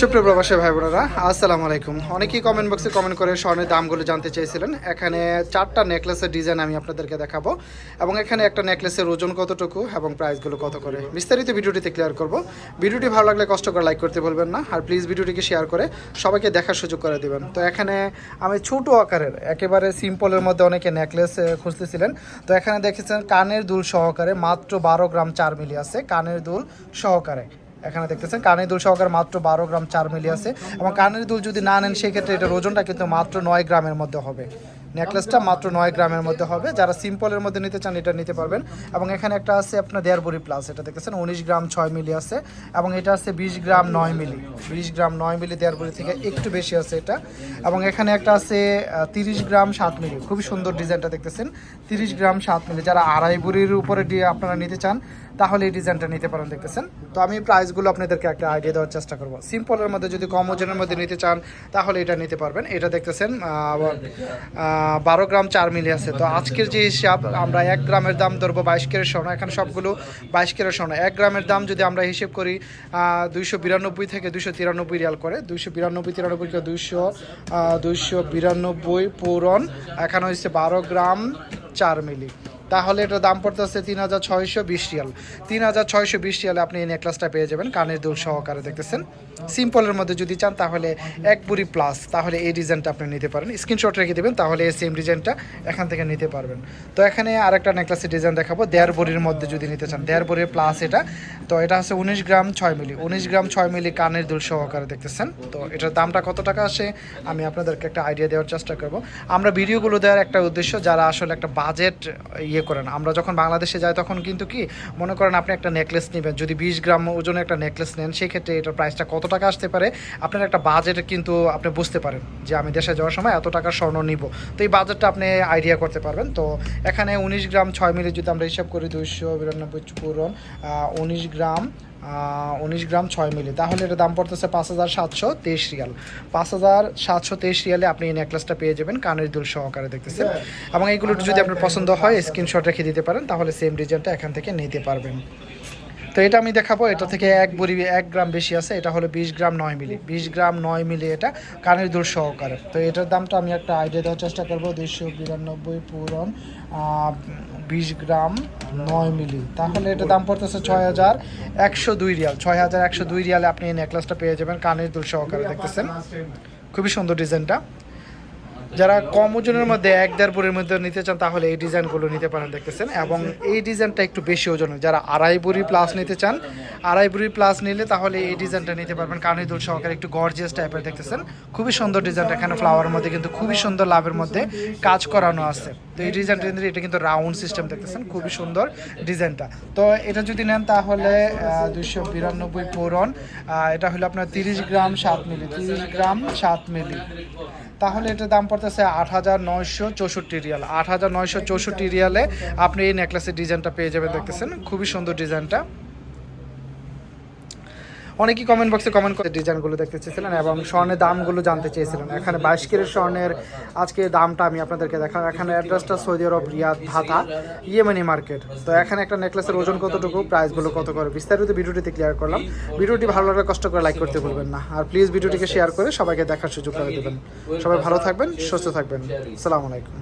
সুপ্রিয় প্রবাসী ভাই বোনেরা আসসালামু আলাইকুম। অনেকেই কমেন্ট বক্সে কমেন্ট করে স্বর্ণের দামগুলো জানতে চেয়েছিলেন। এখানে চারটা নেকলেসের ডিজাইন আমি আপনাদেরকে দেখাবো এবং এখানে একটা নেকলেসের ওজন কতটুকু এবং প্রাইসগুলো কত করে। বিস্তারিত ভিডিওটিতে ক্লিয়ার করব। ভিডিওটি ভালো লাগলে কষ্ট করে লাইক করতে বলবেন না। আর প্লিজ ভিডিওটিকে শেয়ার করে সবাইকে দেখার সুযোগ করে দিবেন। তো এখানে আমি ছোট আকারের, একেবারে সিম্পলের মধ্যে অনেকে নেকলেস খুঁজতেছিলেন। তো এখানে দেখেছেন কানের দুল সহকারে মাত্র বারো গ্রাম চার মিলি আছে, কানের দুল সহকারে। এখানে দেখতেছেন। কানের দুল সহকারে মাত্র বারো গ্রাম চার মিলি আছে। এবং কানের দুল যদি না নেন, সেক্ষেত্রে এটার ওজনটা কিন্তু মাত্র নয় গ্রামের মধ্যে হবে। নেকলেসটা মাত্র নয় গ্রামের মধ্যে হবে। যারা সিম্পলের মধ্যে নিতে চান, এটা নিতে পারবেন। এবং এখানে একটা আছে আপনার দেড় বড়ি প্লাস। এটা দেখতেছেন, উনিশ গ্রাম ছয় মিলি আছে। এবং এটা আছে বিশ গ্রাম নয় মিলি। বিশ গ্রাম নয় মিলি দেড় বড়ি থেকে একটু বেশি আছে এটা। এবং এখানে একটা আছে তিরিশ গ্রাম সাত মিলি। খুবই সুন্দর ডিজাইনটা দেখতেছেন। তিরিশ গ্রাম সাত মিলি। যারা আড়াই বুড়ির উপরে আপনারা নিতে চান তাহলে এই ডিজাইনটা নিতে পারেন, দেখতেছেন। তো আমি প্রাইসগুলো আপনাদেরকে একটা আইডিয়া দেওয়ার চেষ্টা করব। সিম্পলের মধ্যে যদি কম ওজনের মধ্যে নিতে চান, তাহলে এটা নিতে পারবেন। এটা দেখতেছেন বারো গ্রাম চার মিলি আছে। তো আজকের যে হিসাব, আমরা এক গ্রামের দাম ধরবো বাইশ কেরের স্বর্ণ। এখানে সবগুলো বাইশ কেরের স্বর্ণ। এক গ্রামের দাম যদি আমরা হিসেব করি দুইশো বিরানব্বই থেকে দুইশো তিরানব্বই রিয়াল করে। দুইশো বিরানব্বই, তিরানব্বই থেকে দুইশো দুইশো বিরানব্বই পূরণ। এখানে হচ্ছে বারো গ্রাম চার মিলি। তাহলে এটার দাম পড়তেছে তিন হাজার ছয়শো বিশ রিয়াল। তিন হাজার ছয়শো বিশ রিয়ালে আপনি এই নেকলেসটা পেয়ে যাবেন, কানের দুল সহকারে দেখতেছেন। সিম্পলের মধ্যে যদি চান তাহলে এক বুড়ি প্লাস তাহলে এই ডিজাইনটা আপনি নিতে পারেন। স্ক্রিনশট রেখে দেবেন, তাহলে এই সেম ডিজাইনটা এখান থেকে নিতে পারবেন। তো এখানে আরেকটা নেকলেসের ডিজাইন দেখাবো, দেড় বড়ির মধ্যে যদি নিতে চান। দেড় বড়ির প্লাস এটা। তো এটা হচ্ছে উনিশ গ্রাম ছয় মিলি। উনিশ গ্রাম ছয় মিলি কানের দুল সহকারে দেখতেছেন। তো এটার দামটা কত টাকা আসে, আমি আপনাদেরকে একটা আইডিয়া দেওয়ার চেষ্টা করব। আমরা ভিডিওগুলো দেওয়ার একটা উদ্দেশ্য, যারা আসলে একটা বাজেট ইয়ে করেন। আমরা যখন বাংলাদেশে যাই তখন কিন্তু কি মনে করেন আপনি একটা নেকলেস নেবেন। যদি বিশ গ্রাম ওজনে একটা নেকলেস নেন সেক্ষেত্রে এটার প্রাইসটা কত টাকা আসতে পারে? আপনার একটা বাজেট কিন্তু আপনি বুঝতে পারেন যে আমি দেশে যাওয়ার সময় এত টাকার স্বর্ণ নিব। তো এই বাজেটটা আপনি আইডিয়া করতে পারবেন। তো এখানে উনিশ গ্রাম ছয় মিলি যদি আমরা হিসাব করি দুইশো বিরানব্বই পূরণ উনিশ গ্রাম উনিশ গ্রাম ছয় মিলি। তাহলে এটার দাম পড়তেছে পাঁচ হাজার সাতশো তেইশ রিয়াল। পাঁচ হাজার সাতশো তেইশ রিয়ালে আপনি এই নেকলেসটা পেয়ে যাবেন কানের দুল সহকারে দেখতেছেন? এবং এইগুলো যদি আপনার পছন্দ হয় স্ক্রিনশট রেখে দিতে পারেন, তাহলে সেম ডিজাইনটা এখান থেকে নিতে পারবেন। তো এটা আমি দেখাবো, এটা থেকে এক বড়ি এক গ্রাম বেশি আছে, এটা হলো বিশ গ্রাম নয় মিলি, বিশ গ্রাম নয় মিলি এটা কানের দুল সহকারে। তো এটার দামটা আমি একটা আইডিয়া দেওয়ার চেষ্টা করব, দুইশো বিরানব্বই পূরণ বিশ গ্রাম নয় মিলি। তাহলে এটার দাম পড়তেছে ছয় হাজার একশো দুই রিয়াল। ছয় হাজার একশো দুই রিয়ালে আপনি এই নেকলেসটা পেয়ে যাবেন, কানের দুল সহকারে, দেখতেছেন? খুবই সুন্দর ডিজাইনটা যারা কম ওজনের মধ্যে এক দেড় বুড়ির মধ্যে নিতে চান, তাহলে এই ডিজাইনগুলো নিতে পারেন দেখতেছেন। এবং এই ডিজাইনটা একটু বেশি ওজনের। যারা আড়াই বুড়ি প্লাস নিতে চান, আড়াই বুড়ি প্লাস নিলে তাহলে এই ডিজাইনটা নিতে পারবেন। কানের দুল সহকারে একটু গর্জিয়াস টাইপের দেখতেছেন। খুবই সুন্দর ডিজাইনটা এখানে ফ্লাওয়ার মধ্যে, কিন্তু খুবই সুন্দর লাভের মধ্যে কাজ করানো আছে। তো এই ডিজাইনটা কিন্তু এটা কিন্তু রাউন্ড সিস্টেম দেখতেছেন, খুবই সুন্দর ডিজাইনটা। তো এটা যদি নেন তাহলে দুইশো বিরানব্বই পূরণ এটা হলো আপনার তিরিশ গ্রাম সাত মিলি, তিরিশ গ্রাম সাত মিলি। তাহলে এটার দাম পড়তেছে আট হাজার নয়শো চৌষট্টি রিয়াল। আট হাজার নয়শো চৌষট্টি রিয়ালে আপনি এই নেকলেসের ডিজাইনটা পেয়ে যাবেন, দেখতেছেন? খুবই সুন্দর ডিজাইনটা অনেকেই কমেন্ট বক্সে কমেন্ট করে ডিজাইনগুলো দেখতে চেয়েছিলেন এবং স্বর্ণের দামগুলো জানতে চেয়েছিলেন। এখানে বাইশ কেরের স্বর্ণের আজকে দামটা আমি আপনাদেরকে দেখালাম এখানে অ্যাড্রেসটা Saudi Arab, Riyadh, Dhaka, Yemeni market. তো এখানে একটা নেকলেসের ওজন কতটুকু প্রাইসগুলো কত করে? বিস্তারিত ভিডিওটিতে ক্লিয়ার করলাম। ভিডিওটি ভালো লাগলে কষ্ট করে লাইক করতে ভুলবেন না। আর প্লিজ ভিডিওটিকে শেয়ার করে সবাইকে দেখার সুযোগ করে দেবেন। সবাই ভালো থাকবেন, সুস্থ থাকবেন। আসসালামু আলাইকুম।